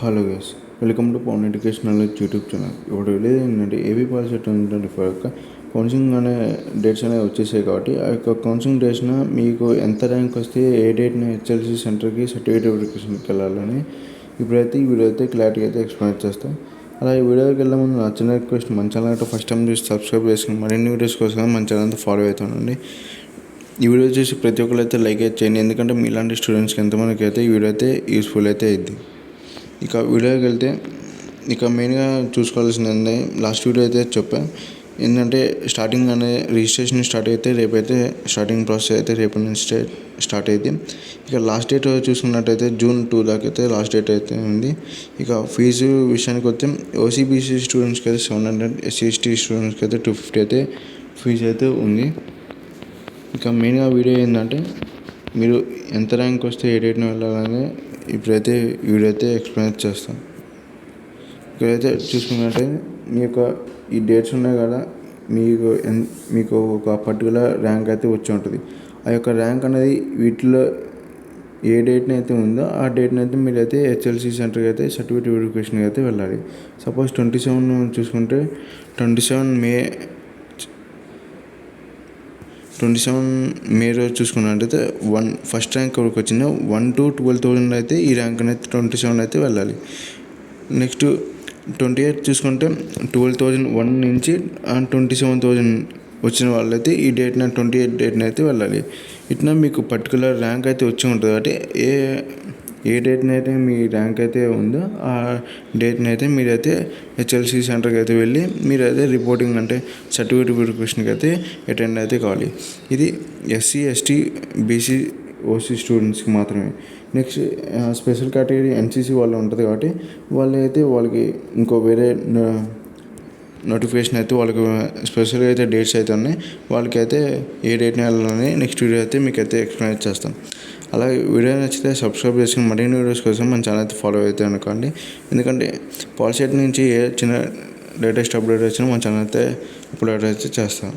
Hello guys welcome to Pavan educational YouTube channel. ఇప్పుడు వెళ్ళేది ఏంటంటే ఏబీ పాలసీ ట్వంటీ ట్వంటీ యొక్క కౌన్సిలింగ్ అనే డేట్స్ అనేవి వచ్చేసాయి కాబట్టి ఆ యొక్క కౌన్సిలింగ్ డేట్స్న మీకు ఎంత ర్యాంక్ వస్తే ఏ డేట్న హెచ్ఎల్సి సెంటర్కి సర్టిఫికేట్ వెరిఫికేషన్కి వెళ్ళాలని ఇప్పుడైతే ఈ వీడియో అయితే క్లారిటీ అయితే ఎక్స్ప్లెయిన్ చేస్తాం. అలా ఈ వీడియోకి వెళ్ళే ముందు నా చిన్న రిక్వెస్ట్ మన ఛానల్ ఫస్ట్ టైం చూసి సబ్స్క్రైబ్ చేసుకుని మరిన్ని వీడియోస్ కోసం మన ఛానల్ ఫాలో అవుతానండి ఈ వీడియో చూసి ప్రతి ఒక్కరు అయితే లైక్ అయితే చేయండి. ఎందుకంటే మీలాంటి స్టూడెంట్స్కి ఎంతమందికి అయితే ఈ వీడియో అయితే యూస్ఫుల్ అయితే అయింది ఇక వీడియోకి వెళ్తే ఇక మెయిన్గా చూసుకోవాల్సింది ఏంటంటే లాస్ట్ వీడియో అయితే చెప్పాను ఏంటంటే స్టార్టింగ్ అనే రిజిస్ట్రేషన్ స్టార్ట్ అయితే రేపైతే స్టార్టింగ్ ప్రాసెస్ అయితే రేపటి నుంచి స్టార్ట్ అయితే ఇక లాస్ట్ డేట్ చూసుకున్నట్టయితే జూన్ టూ దాకా అయితే లాస్ట్ డేట్ అయితే ఉంది. ఇక ఫీజు విషయానికి వస్తే ఓసీబీసీ స్టూడెంట్స్కి అయితే సెవెన్ హండ్రెడ్ ఎస్సీఎస్టీ స్టూడెంట్స్కి అయితే టూ ఫిఫ్టీ అయితే ఫీజు అయితే ఉంది. ఇక మెయిన్గా వీడియో ఏంటంటే మీరు ఎంత ర్యాంక్ వస్తే ఏ డేట్ని వెళ్ళాలని ఇప్పుడైతే వీడైతే అయితే ఎక్స్ప్లెయిన్ చేస్తాం. ఇక్కడైతే చూసుకున్నట్టయితే మీ యొక్క ఈ డేట్స్ ఉన్నాయి కదా మీకు ఎన్ మీకు ఒక పర్టికులర్ ర్యాంక్ అయితే వచ్చి ఉంటుంది. ఆ యొక్క ర్యాంక్ అనేది వీటిలో ఏ డేట్ని అయితే ఉందో ఆ డేట్ని అయితే మీరైతే హెచ్ఎల్సి సెంటర్కి అయితే సర్టిఫికేట్ వెరిఫికేషన్కి అయితే వెళ్ళాలి. సపోజ్ ట్వంటీ సెవెన్ చూసుకుంటే twenty seven May twenty seven May రోజు చూసుకున్నట్టయితే వన్ ఫస్ట్ ర్యాంక్ వరకు వచ్చింది వన్ టు ట్వెల్వ్ థౌజండ్ అయితే ఈ ర్యాంక్ అయితే ట్వంటీ సెవెన్ అయితే వెళ్ళాలి. నెక్స్ట్ ట్వంటీ ఎయిట్ చూసుకుంటే ట్వెల్వ్ థౌజండ్ వన్ నుంచి ట్వంటీ సెవెన్ థౌజండ్ వచ్చిన వాళ్ళైతే ఈ డేట్న ట్వంటీ ఎయిట్ డేట్న అయితే వెళ్ళాలి. ఇట్లా మీకు పర్టికులర్ ర్యాంక్ అయితే వచ్చి ఉంటుంది కాబట్టి ఏ ఏ డేట్ని అయితే మీ ర్యాంక్ అయితే ఉందో ఆ డేట్ని అయితే మీరైతే హెచ్ఎల్సి సెంటర్కి అయితే వెళ్ళి మీరైతే రిపోర్టింగ్ అంటే సర్టిఫికేట్ వెరిఫికేషన్కి అయితే అటెండ్ అయితే కావాలి. ఇది ఎస్సీ ఎస్టీ బీసీ ఓసీ స్టూడెంట్స్కి మాత్రమే. నెక్స్ట్ స్పెషల్ కేటగిరీ ఎన్సీసీ వాళ్ళు ఉంటుంది కాబట్టి వాళ్ళు అయితే వాళ్ళకి ఇంకో వేరే నోటిఫికేషన్ అయితే వాళ్ళకి స్పెషల్గా అయితే డేట్స్ అయితే ఉన్నాయి. వాళ్ళకైతే ఏ డేట్ని వెళ్ళాలని నెక్స్ట్ వీడియో అయితే మీకు అయితే ఎక్స్ప్లెయిన్ చేస్తాం. అలాగే వీడియో నచ్చితే సబ్స్క్రైబ్ చేసుకుని మరిన్ని వీడియోస్ కోసం మన ఛానల్ అయితే ఫాలో అయితే అనుకోండి. ఎందుకంటే పాలసీ నుంచి ఏ చిన్న లేటెస్ట్ అప్డేట్ వచ్చినా మన ఛానల్ అయితే అప్లోడ్ అయితే చేస్తాం.